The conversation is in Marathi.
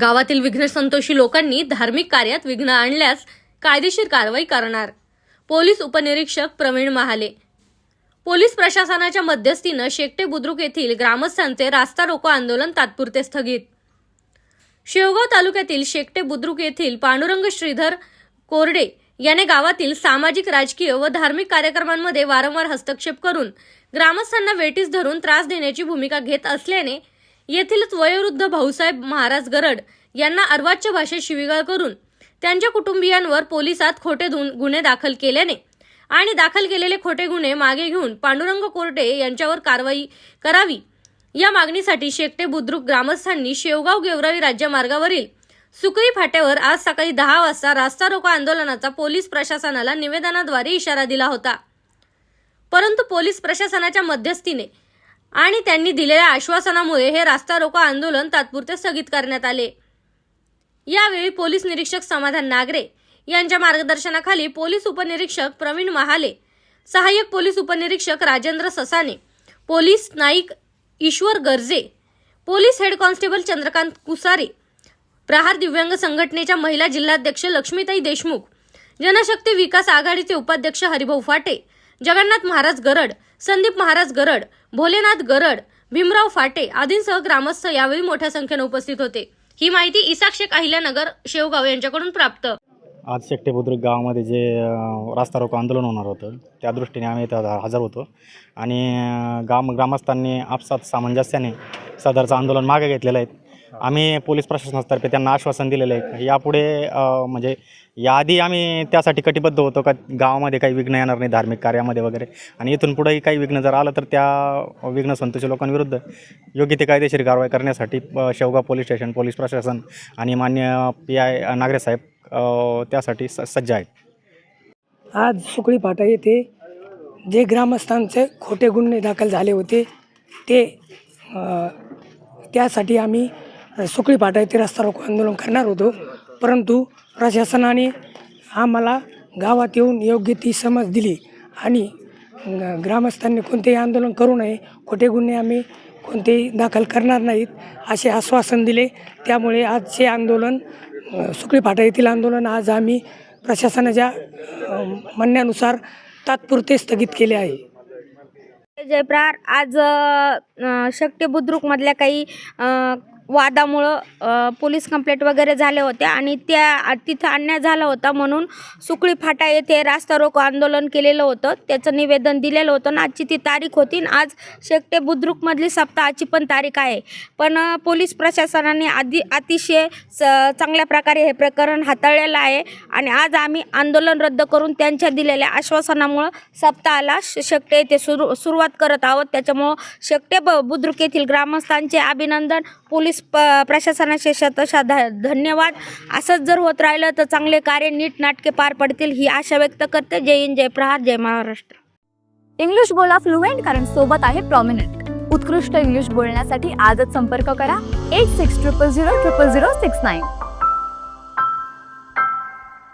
गावातील विघ्नसंतोषी लोकांनी धार्मिक कार्यात विघ्न आणल्यास कायदेशीर कारवाई करणार. पोलीस उपनिरीक्षक प्रवीण महाले. पोलीस प्रशासनाच्या मध्यस्थीनं शेकटे बुद्रुक येथील ग्रामस्थांचे रास्ता रोको आंदोलन तात्पुरते स्थगित. शेवगाव तालुक्यातील शेकटे बुद्रुक येथील पांडुरंग श्रीधर कोरडे याने गावातील सामाजिक राजकीय व धार्मिक कार्यक्रमांमध्ये वारंवार हस्तक्षेप करून ग्रामस्थांना वेटीस धरून त्रास देण्याची भूमिका घेत असल्याने येथीलच वयोवृद्ध भाऊसाहेब महाराज गरड यांना अर्वाच्य भाषेत शिवीगाळ करून त्यांच्या कुटुंबियांवर पोलिसात खोटे गुन्हे दाखल केल्याने आणि दाखल केलेले खोटे गुन्हे मागे घेऊन पांडुरंग कोर्टे यांच्यावर कारवाई करावी. या मागणीसाठी शेकटे बुद्रुक ग्रामस्थांनी शेवगाव गेवरावी राज्यमार्गावरील सुकरी फाट्यावर आज सकाळी दहा वाजता रास्ता रोको आंदोलनाचा पोलीस प्रशासनाला निवेदनाद्वारे इशारा दिला होता. परंतु पोलीस प्रशासनाच्या मध्यस्थीने आणि त्यांनी दिलेल्या आश्वासनामुळे हे रास्ता रोको आंदोलन तात्पुरते स्थगित करण्यात आले. यावेळी पोलीस निरीक्षक समाधान नागरे यांच्या मार्गदर्शनाखाली पोलीस उपनिरीक्षक प्रवीण महाले सहाय्यक पोलीस उपनिरीक्षक Rajendra Sasane police Naik Ishwar Garje police head constable Chandrakant Kusare Prahar दिव्यांग संघटनेच्या महिला जिल्हाध्यक्ष लक्ष्मीताई देशमुख जनशक्ती विकास आघाडीचे उपाध्यक्ष हरिभाऊ फाटे जगन्नाथ महाराज गरड संदीप महाराज गरड भोलेनाथ गरड भीमराव फाटे आदींसह ग्रामस्थ यावेळी मोठ्या संख्येने उपस्थित होते. ही माहिती इसाक शेख अहिल्यानगर शेवगाव यांच्याकडून प्राप्त. आज शेकटे बुद्रुक गावामध्ये जे अ, रास्ता रोको आंदोलन होणार होतं त्या दृष्टीने आम्ही इथं हजर होतो. आणि अ, गाम ग्रामस्थांनी आपसात सामंजस्याने सदरचं आंदोलन मागे घेतलेलं आहे. आम्ही पोलीस प्रशासनातर्फे त्यांना आश्वासन दिलेलं आहे यापुढे म्हणजे याआधी आम्ही त्यासाठी कटिबद्ध होतो का गावामध्ये काही विघ्न येणार नाही धार्मिक कार्यामध्ये वगैरे. आणि इथून पुढेही काही विघ्न जर आलं तर त्या विघ्न संतोषी लोकांविरुद्ध योग्य ते कायदेशीर कारवाई करण्यासाठी शेवगाव पोलीस स्टेशन पोलीस प्रशासन आणि मान्य पी आय नागरे साहेब त्यासाठी स सज्ज आहेत. आज सुकळी फाटा येथे जे ग्रामस्थांचे खोटे गुन्हे दाखल झाले होते ते त्यासाठी आम्ही सुकळी फाटा येथे रस्ता रोको आंदोलन करणार होतो. परंतु प्रशासनाने आम्हाला गावात येऊन योग्य ती समज दिली आणि ग्रामस्थांनी कोणतेही आंदोलन करू नये खोटे गुन्हे आम्ही कोणतेही दाखल करणार नाहीत असे आश्वासन दिले. त्यामुळे आजचे आंदोलन सुकळी फाटा येथील आंदोलन आज आम्ही प्रशासनाच्या म्हणण्यानुसार तात्पुरते स्थगित केले आहे. जयप्रार आज शक्ती बुद्रुकमधल्या काही वादामुळं पोलीस कंप्लेंट वगैरे झाले होते आणि त्या तिथं अन्याय झाला होता म्हणून सुकळी फाटा येथे रास्ता रोको आंदोलन केलेलं होतं. त्याचं निवेदन दिलेलं होतं आणि आजची ती तारीख होती आणि आज शेकटे बुद्रुकमधली सप्ताहाची पण तारीख आहे. पण पोलीस प्रशासनाने आधी अतिशय स चांगल्या प्रकारे हे प्रकरण हाताळलेलं आहे आणि आज आम्ही आंदोलन रद्द करून त्यांच्या दिलेल्या आश्वासनामुळं सप्ताहाला श शेकटे येथे सुरू सुरुवात करत आहोत. त्याच्यामुळं शेकटे ब बुद्रुक येथील ग्रामस्थांचे अभिनंदन पोलीस पोलीस प प्रशासनाचे शतशा ध धन्यवाद. असंच जर होत राहिलं तर चांगले कार्य नीट नाटके पार पडतील ही आशा व्यक्त करते. जय हिंद जय प्रहार जय महाराष्ट्र. इंग्लिश बोला फ्लुएंट कारण सोबत आहे प्रॉमिनंट उत्कृष्ट इंग्लिश बोलण्यासाठी आजच संपर्क करा. Eight six triple zero triple zero six nine